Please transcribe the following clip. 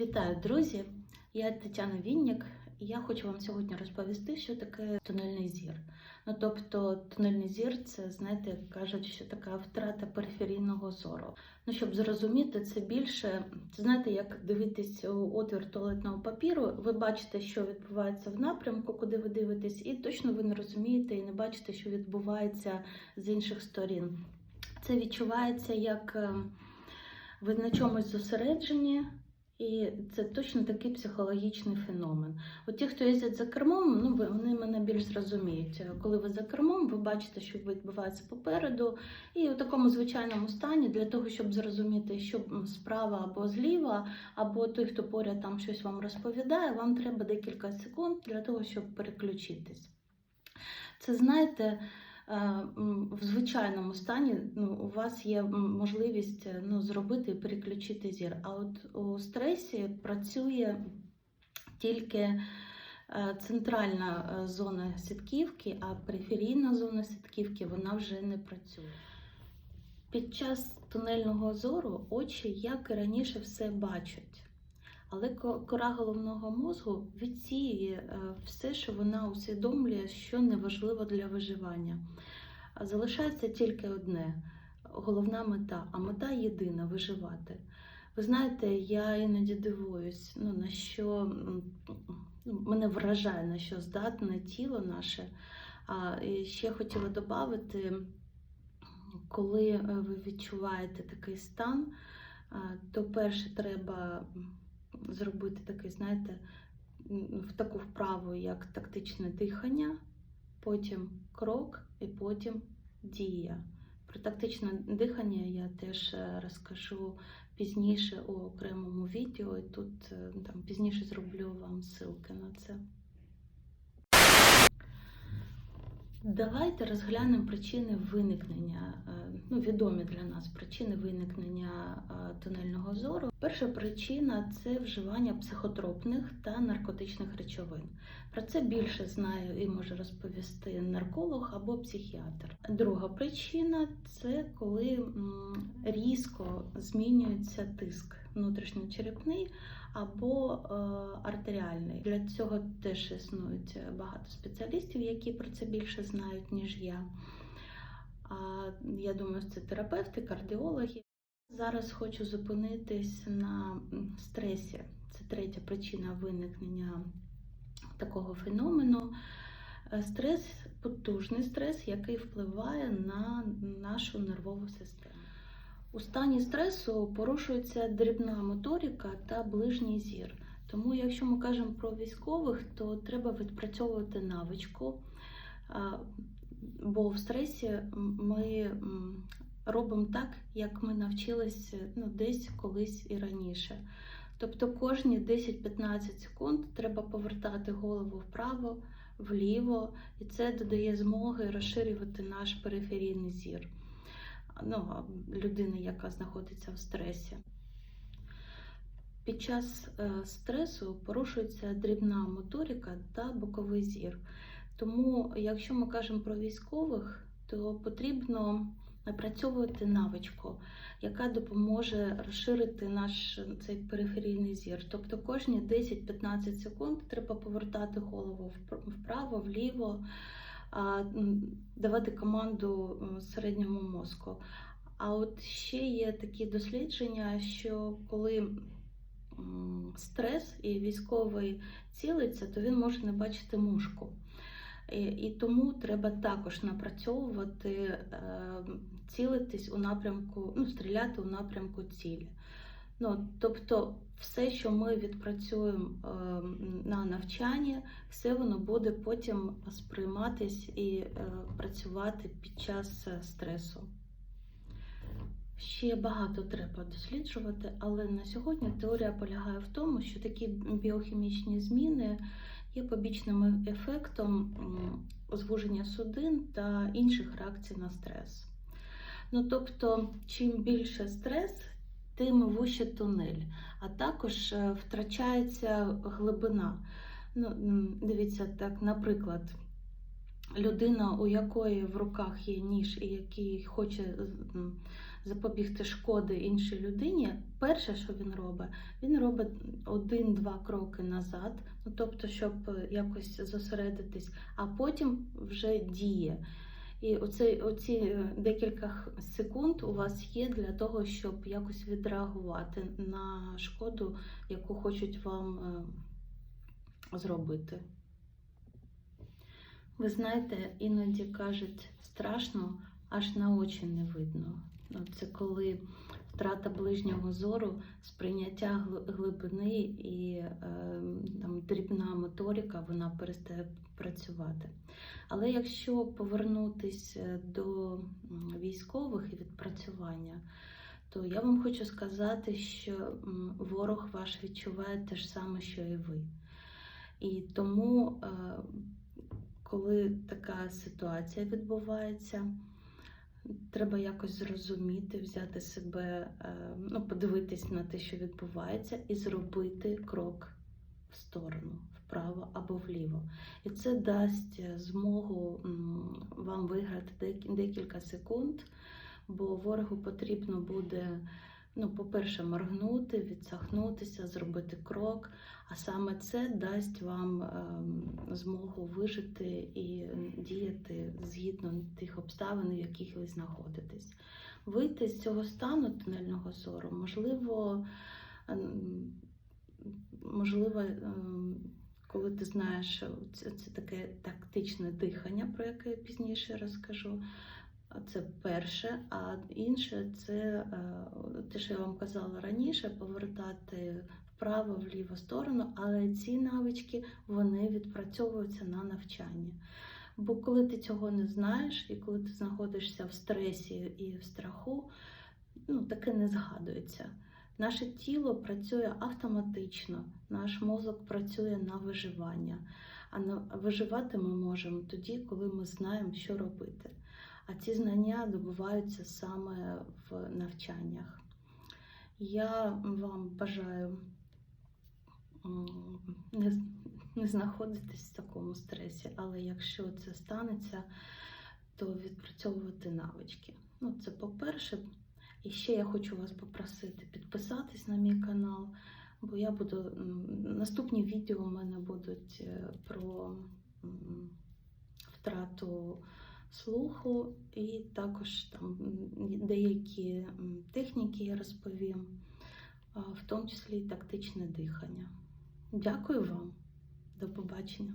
Вітаю, друзі! Я Тетяна Вінник, і я хочу вам сьогодні розповісти, що таке тунельний зір. Ну, тобто, тунельний зір це, знаєте, кажуть, що така втрата периферійного зору. Ну, щоб зрозуміти, це більше, це знаєте, як дивитись у отвір туалетного папіру. Ви бачите, що відбувається в напрямку, куди ви дивитесь, і точно ви не розумієте і не бачите, що відбувається з інших сторін. Це відчувається як е, ви на чомусь зосереджені. І це точно такий психологічний феномен. От ті, хто їздять за кермом, ну вони мене більш зрозуміють. Коли ви за кермом, ви бачите, що відбувається попереду, і у такому звичайному стані для того, щоб зрозуміти, що справа або зліва, або той, хто поряд там щось вам розповідає, вам треба декілька секунд для того, щоб переключитись. Це знаєте. Е, В звичайному стані ну, у вас є можливість е, ну, зробити і переключити зір. А от у стресі працює тільки е, центральна зона сітківки, а периферійна зона сітківки вона вже не працює. Під час тунельного зору очі, як і раніше, все бачать. Але кора головного мозку відсіює е, все, що вона усвідомлює, що неважливо для виживання. Залишається тільки одне головна мета, а мета єдина виживати. Ви знаєте, я іноді дивуюсь, ну, на що мене вражає, на що здатне тіло наше. А ще хотіла додати, коли е, ви відчуваєте такий стан, то перше треба зробити такий, знаєте, в таку вправу, як тактичне дихання, потім крок і потім дія. Про тактичне дихання я теж е, розкажу пізніше у окремому відео, і тут е, там пізніше зроблю вам ссылки на це. Давайте розглянемо причини виникнення, е, ну, відомі для нас причини виникнення тунельного зору. Перша причина це вживання психотропних та наркотичних речовин. Про це більше знає і може розповісти нарколог або психіатр. Друга причина це коли різко змінюється тиск внутрішньочерепний або е, артеріальний. Для цього теж існують багато спеціалістів, які про це більше знають, ніж я. А, я думаю, це терапевти, кардіологи. Зараз хочу зупинитись на стресі. Це третя причина виникнення такого феномену. Е, Стрес потужний стрес, який впливає на нашу нервову систему. У стані стресу порушується дрібна моторика та ближній зір. Тому, якщо ми кажемо про військових, то треба відпрацьовувати навичку, бо в стресі ми робимо так, як ми навчилися ну, десь колись і раніше. Тобто кожні 10-15 секунд треба повертати голову вправо, вліво, і це додає змоги розширювати наш периферійний зір ну, людини, яка знаходиться в стресі. Під час е, стресу порушується дрібна моторика та боковий зір. Тому, якщо ми кажемо про військових, то потрібно напрацьовувати навичку, яка допоможе розширити наш цей периферійний зір. Тобто кожні 10-15 секунд треба повертати голову впр- вправо, вліво, давати команду середньому мозку. А от ще є такі дослідження, що коли стрес і військовий цілиться, то він може не бачити мушку. І, і тому треба також напрацьовувати, е, цілитись у напрямку, ну, стріляти у напрямку цілі. Ну, тобто, все, що ми відпрацюємо е, на навчанні, все воно буде потім сприйматись і е, працювати під час е, стресу. Ще багато треба досліджувати, але на сьогодні теорія полягає в тому, що такі біохімічні зміни є побічним ефектом звуження судин та інших реакцій на стрес. Ну, тобто, чим більше стрес, тим вужче тунель, а також е, втрачається глибина. Ну, дивіться, так, наприклад, людина, у якої в руках є ніж і який хоче запобігти шкоди іншій людині, перше, що він робить, він робить один-два кроки назад, ну тобто, щоб якось зосередитись, а потім вже діє. І оці, оці е, декілька секунд у вас є для того, щоб якось відреагувати на шкоду, яку хочуть вам е, зробити. Ви знаєте, іноді кажуть страшно, аж на очі не видно. Ну, Це коли втрата ближнього зору, сприйняття глибини і е, там, дрібна моторика вона перестає працювати. Але якщо повернутись е, до військових і відпрацювання, то я вам хочу сказати, що ворог ваш відчуває те ж саме, що і ви. І тому, е, коли така ситуація відбувається, треба якось зрозуміти, взяти себе, е, ну, подивитись на те, що відбувається, і зробити крок в сторону, вправо або вліво. І це дасть е, змогу вам виграти дек- декілька секунд, бо ворогу потрібно буде, ну, по-перше, моргнути, відсахнутися, зробити крок. А саме це дасть вам ем, змогу вижити і діяти згідно тих обставин, в яких ви знаходитесь. Вийти з цього стану тунельного зору, можливо, ем, можливо, ем, коли ти знаєш, це, це таке тактичне дихання, про яке я пізніше розкажу. Це перше, а інше це е, те, що я вам казала раніше, повертати вправо в ліву сторону, але ці навички вони відпрацьовуються на навчанні. Бо коли ти цього не знаєш, і коли ти знаходишся в стресі і в страху, ну таке не згадується. Наше тіло працює автоматично, наш мозок працює на виживання. А виживати ми можемо тоді, коли ми знаємо, що робити. А ці знання добуваються саме в навчаннях. Я вам бажаю не, не знаходитись в такому стресі, але якщо це станеться, то відпрацьовувати навички. Ну, це по-перше. І ще я хочу вас попросити підписатись на мій канал, бо я буду наступні відео у мене будуть е, про втрату слуху, і також там деякі техніки я розповім, в тому числі і тактичне дихання. Дякую вам, до побачення.